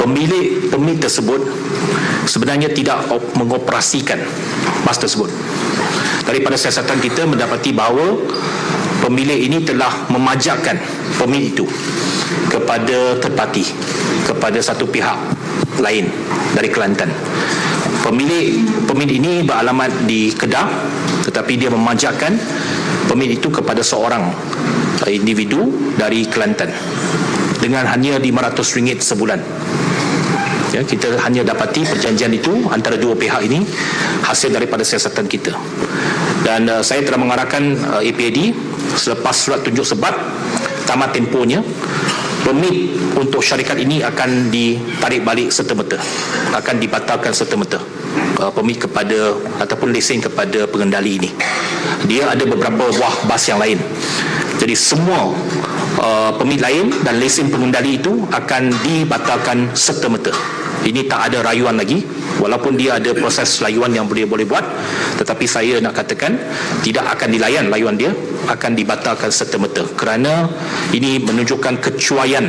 pemilik permit tersebut sebenarnya tidak op- mengoperasikan bas tersebut. Daripada siasatan kita mendapati bahawa pemilik ini telah memajakkan permit itu kepada third party, kepada satu pihak lain dari Kelantan. Pemilik permit ini beralamat di Kedah tetapi dia memajakkan permit itu kepada seorang uh, individu dari Kelantan dengan hanya RM500 sebulan. Ya, kita hanya dapati perjanjian itu antara dua pihak ini hasil daripada siasatan kita. Dan uh, saya telah mengarahkan uh, APAD selepas surat tunjuk sebab tamat tempohnya permit untuk syarikat ini akan ditarik balik serta-merta. Akan dibatalkan serta-merta uh, permit kepada ataupun lesen kepada pengendali ini. Dia ada beberapa buah bas yang lain jadi semua uh, permit lain dan lesen pengendali itu akan dibatalkan serta-merta. Ini tak ada rayuan lagi. Walaupun dia ada proses layuan yang boleh boleh buat tetapi saya nak katakan tidak akan dilayan layuan dia akan dibatalkan serta-merta. Kerana ini menunjukkan kecuaian